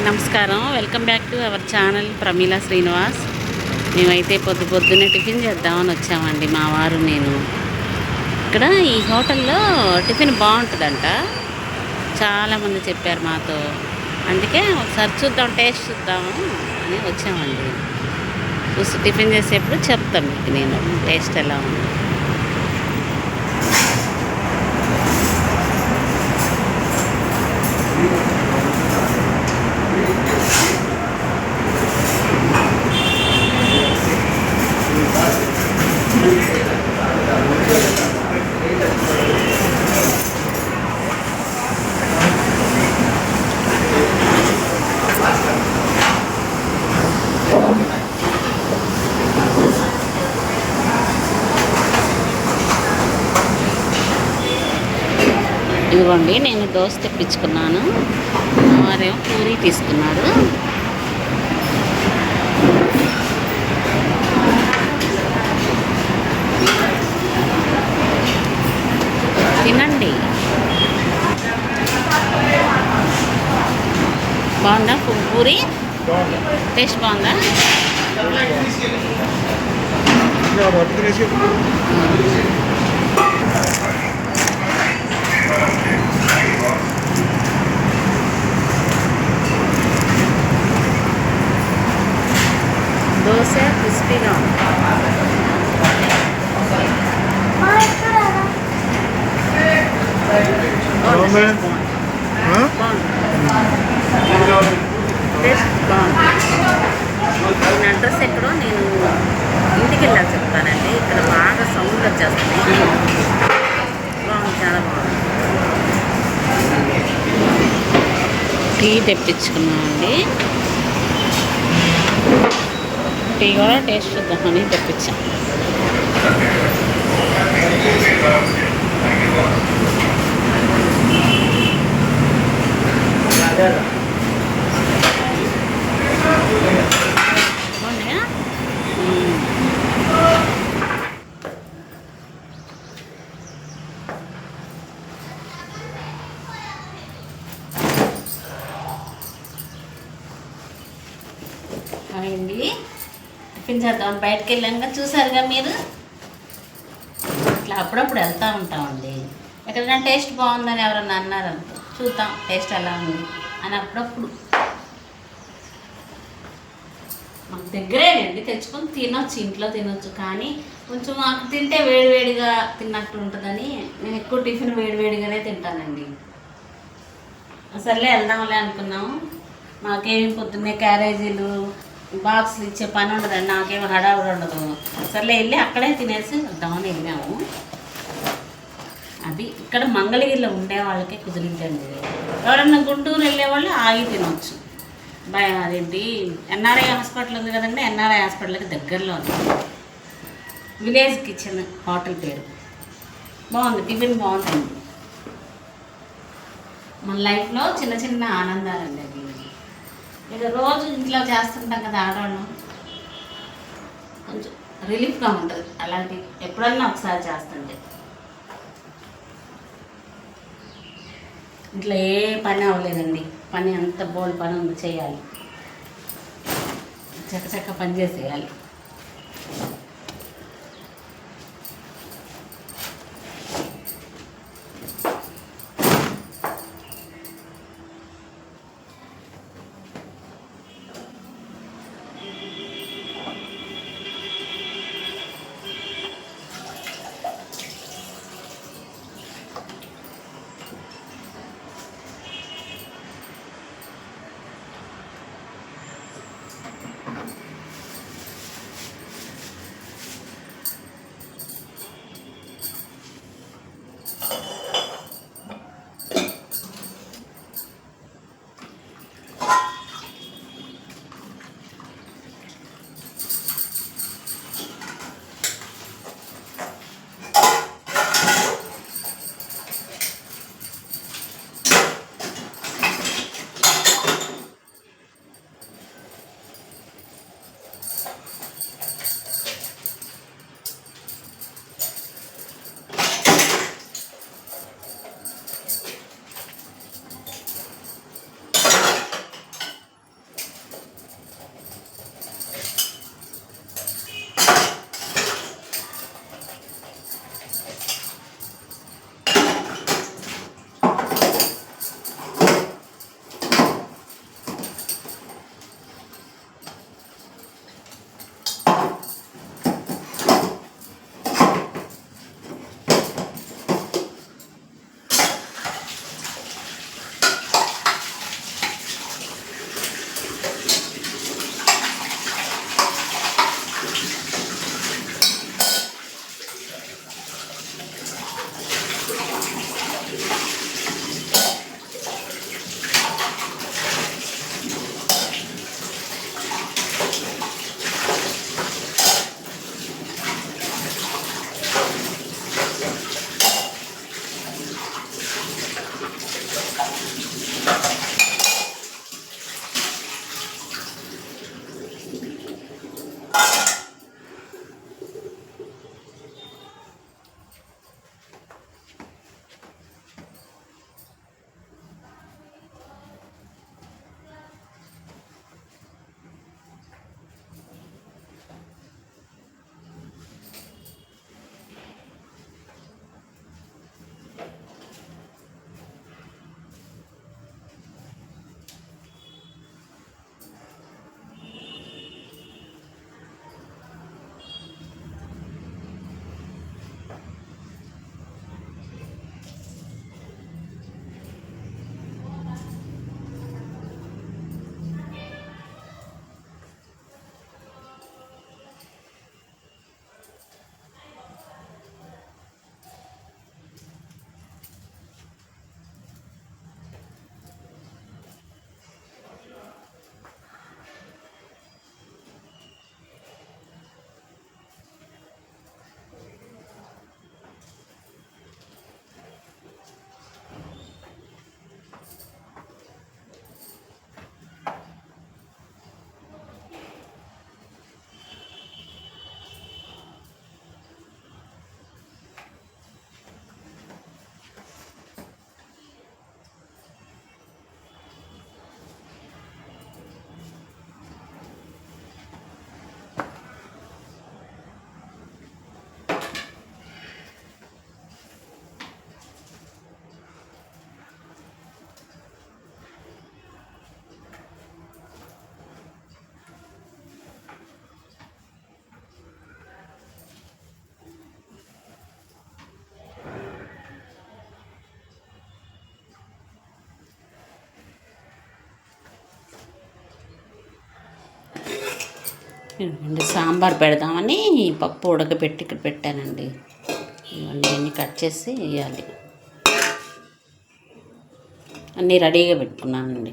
అందరికీ నమస్కారం. Welcome back to our channel Pramila Srinivas. మేమైతే పొద్దు పొద్దున్నే టిఫిన్ చేద్దామని వచ్చామండి. మా వారు నేను. ఇక్కడ ఈ హోటల్లో టిఫిన్ బాగుంటుందంట. చాలామంది చెప్పారు మాతో. అందుకే ఒకసారి చూద్దాం టేస్ట్ చూద్దాము అని వచ్చామండి. చూసి టిఫిన్ చేసేప్పుడు చెప్తాను మీకు నేను టేస్ట్ ఎలా ఉంది. ఇదిగోండి నేను దోశ తెప్పించుకున్నాను. వారేమో పూరి తీసుకున్నారు తినండి. బాగుందా పూరి? టేస్ట్ బాగుందా? దోశ ఉంది బాగుంది. బాగుంది. టేస్ట్ బాగుంది నేను అడ్రస్ ఎక్కడో నేను ఇంటికి వెళ్ళాలి చెప్తానండి ఇక్కడ బాగా సౌండ్ వచ్చేస్తుంది బాగుంది చాలా బాగుంది టీ తెప్పించుకున్నామండి టీ కూడా టేస్ట్ చూద్దామని తెప్పించాం. హాయ్ అండి టిఫిన్ చేద్దాం బయటకు వెళ్ళాక చూసారుగా మీరు? ఇట్లా అప్పుడప్పుడు వెళ్తూ ఉంటామండి. ఎక్కడైనా టేస్ట్ బాగుందని ఎవరన్నా అన్నారనుకో చూద్దాం టేస్ట్ ఎలా ఉంది అని అప్పుడప్పుడు. మాకు దగ్గరేనండి తెచ్చుకొని తినొచ్చు ఇంట్లో తినొచ్చు. కానీ కొంచెం మాకు తింటే వేడివేడిగా తిన్నట్టు ఉంటుందని నేను ఎక్కువ టిఫిన్ వేడివేడిగానే తింటానండి. సర్లే వెళ్దాంలే అనుకున్నాము. మాకేమి పొద్దున్నే క్యారేజీలు బాక్సులు ఇచ్చే పని ఉండదండి నాకేం హడావుడు ఉండదు. సర్లే వెళ్ళి అక్కడే తినేసి వద్దామని వెళ్ళాము. అది ఇక్కడ మంగళగిరిలో ఉండే వాళ్ళకి కుదిరించండి ఎవరన్నా గుంటూరు వెళ్ళే వాళ్ళు ఆగి తినవచ్చు భయ అదేంటి ఎన్ఆర్ఐ హాస్పిటల్ ఉంది కదండి ఎన్ఆర్ఐ హాస్పిటల్కి దగ్గరలో ఉంది. విలేజ్ కిచెన్ హోటల్ పేరు. బాగుంది టిఫిన్ బాగుంటుంది. మన లైఫ్లో చిన్న చిన్న ఆనందాలండి అవి. ఇక రోజు ఇంట్లో చేస్తుంటాం కదా ఆడవాళ్ళం. కొంచెం రిలీఫ్గా ఉంటుంది. అలాంటి ఎప్పుడన్నా ఒకసారి చేస్తుంటే. ఇంట్లో ఏ పని అవ్వలేదండి. పని అంత బోల్ పని ఉంది చేయాలి. చక్క చక్క పని చేసేయాలి. ఇవ్వండి సాంబార్ పెడదామని పప్పు ఉడకబెట్టి ఇక్కడ పెట్టానండి. ఇవన్నీ అన్నీ కట్ చేసి వేయాలి. అన్నీ రెడీగా పెట్టుకున్నానండి.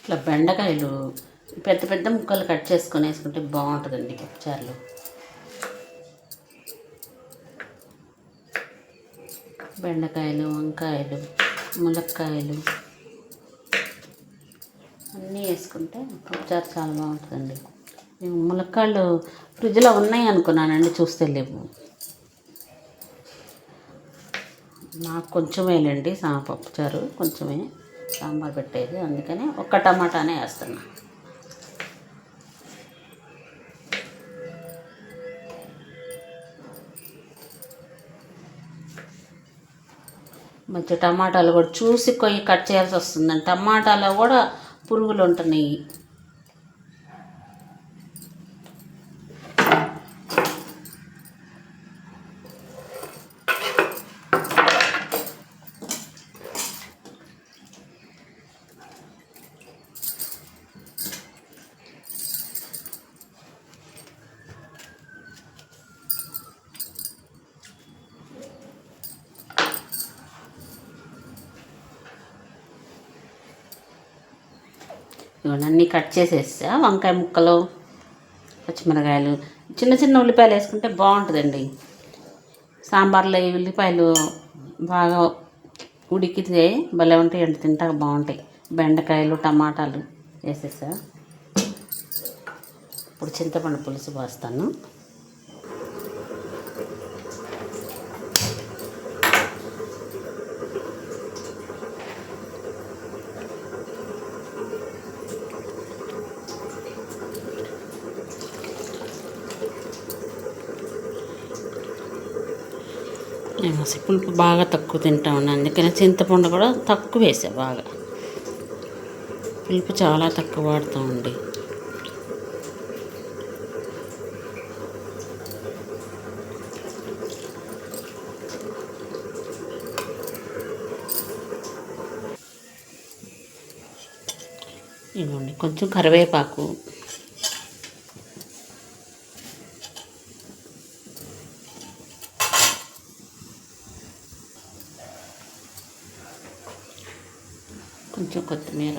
ఇట్లా బెండకాయలు పెద్ద పెద్ద ముక్కలు కట్ చేసుకొని వేసుకుంటే బాగుంటుందండి పప్పుచారులు. బెండకాయలు వంకాయలు ములక్కాయలు అన్నీ వేసుకుంటే పప్పుచారు చాలా బాగుంటుందండి. మేము ములక్కాయలు ఫ్రిడ్జ్లో ఉన్నాయి అనుకున్నానండి చూస్తే లేవు. నాకు కొంచెమేలేండి సా పప్పుచారు కొంచెమే సాంబార్ పెట్టేది అందుకని ఒక్క టమాటానే వేస్తున్నాను మంచి టమాటాలు కూడా చూసి కొయ్యి కట్ చేయాల్సి వస్తుందండి. టమాటాలో కూడా పురుగులు ఉంటున్నాయి. ఇవన్నీ అన్నీ కట్ చేసేసా. వంకాయ ముక్కలు పచ్చిమిరకాయలు. చిన్న చిన్న ఉల్లిపాయలు వేసుకుంటే బాగుంటుందండి. సాంబార్లో ఈ ఉల్లిపాయలు బాగా ఉడికితే భలే ఉంటాయి అండి. తింటాక బాగుంటాయి. బెండకాయలు టమాటాలు వేసేసా. ఇప్పుడు చింతపండు పులుసు పోస్తాను. నేను పులుపు బాగా తక్కువ తింటా ఉన్నాను అందుకని చింతపండు కూడా తక్కువ వేసా బాగా. పులుపు చాలా తక్కువ వాడుతామండి. ఇవ్వండి. కొంచెం కరివేపాకు కొంచెం కొత్తిమీర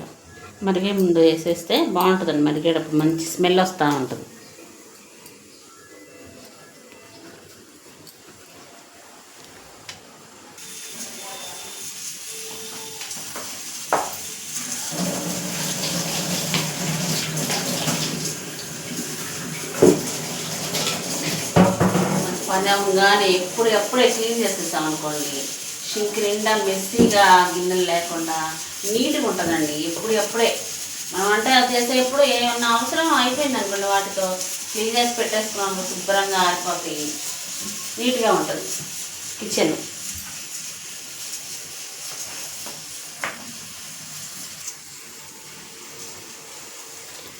మరిగే ముందు వేసేస్తే బాగుంటుందండి మరిగేటప్పుడు మంచి స్మెల్ వస్తూ ఉంటుంది. పని ఎప్పుడు ఎప్పుడే క్లీన్ చేసేస్తాం అనుకోండి. షింక్ నిండా మెస్సీగా గిన్నెలు లేకుండా నీట్గా ఉంటుందండి ఎప్పుడు ఎప్పుడే. మనం అంటే అది చేసేటప్పుడు ఏమన్నా అవసరం అయిపోయింది అనుకోండి వాటితో. క్లీన్ చేసి పెట్టేసుకున్నాం శుభ్రంగా ఆరిపోతాయి. నీట్గా ఉంటుంది కిచెన్.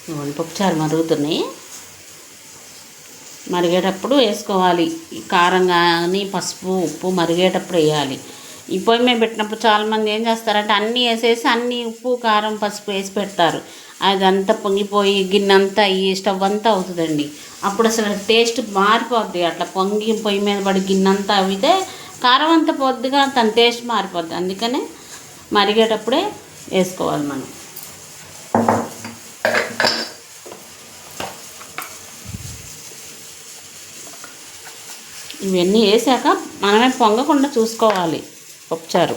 ఇవన్నీ పప్పుచారు మరుగుతున్నాయి. మరిగేటప్పుడు వేసుకోవాలి. కారం కానీ పసుపు ఉప్పు మరిగేటప్పుడు వేయాలి. ఈ పొయ్యి మీద పెట్టినప్పుడు చాలామంది ఏం చేస్తారంటే అన్నీ వేసేసి అన్నీ ఉప్పు కారం పసుపు వేసి పెడతారు. అదంతా పొంగిపోయి గిన్నె అంతా ఈ స్టవ్ అంతా అవుతుందండి. అప్పుడు అసలు టేస్ట్ మారిపోద్ది. అట్లా పొంగి పొయ్యి మీద పడి గిన్నె అంతా అవితే కారం అంతా పొద్దుగా తన టేస్ట్ మారిపోద్ది. అందుకనే మరిగేటప్పుడే వేసుకోవాలి మనం. ఇవన్నీ వేసాక మనమే పొంగకుండా చూసుకోవాలి. పప్పుచారు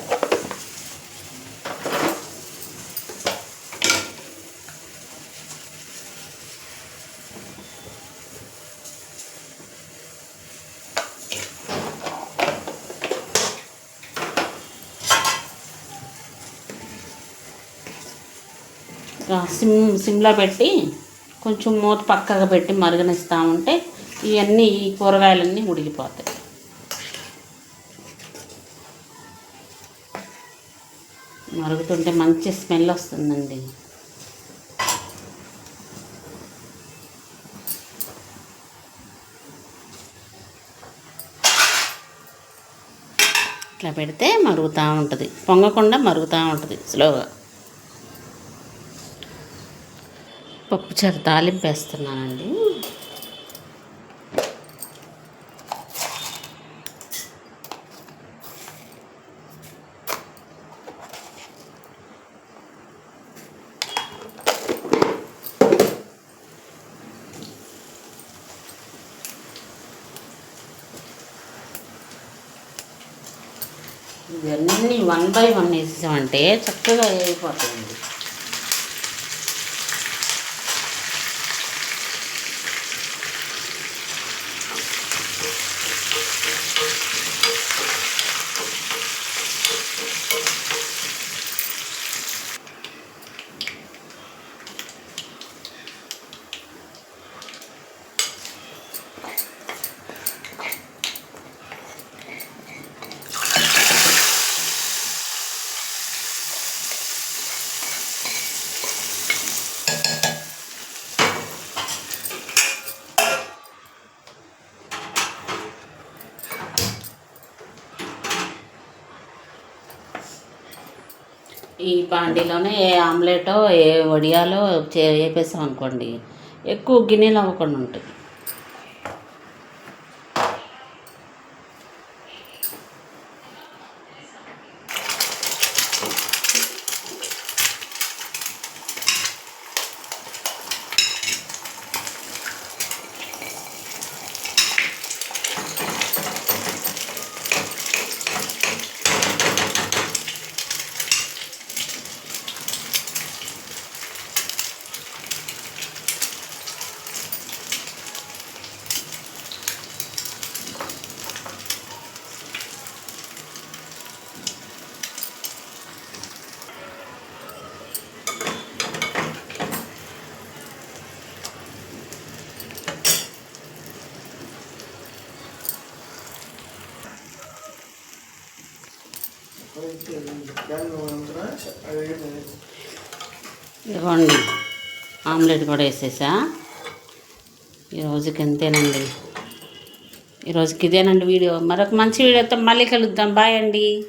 సిమ్ సిమ్లో పెట్టి కొంచెం మూత పక్కగా పెట్టి మరగనిస్తూ ఉంటే ఇవన్నీ ఈ కూరగాయలన్నీ ఉడికిపోతాయి. మరుగుతుంటే మంచి స్మెల్ వస్తుందండి. ఇట్లా పెడితే మరుగుతూ ఉంటుంది. పొంగకుండా మరుగుతూ ఉంటుంది స్లోగా. పప్పుచారు తాలింపు వేస్తున్నానండి. 때 적절해 보세요. ఈ బాండీలోనే ఏ ఆమ్లెటో ఏ వడియాలో చే వేపేసాం అనుకోండి ఎక్కువ గిన్నెలు అవ్వకుండా ఉంటుంది ఇదిగోండి ఆమ్లెట్ కూడా వేసేసా. ఈరోజుకి అంతేనండి. ఈరోజుకి ఇదేనండి వీడియో. మరొక మంచి వీడియోతో మళ్ళీ కలుద్దాం. బాయ్ అండి.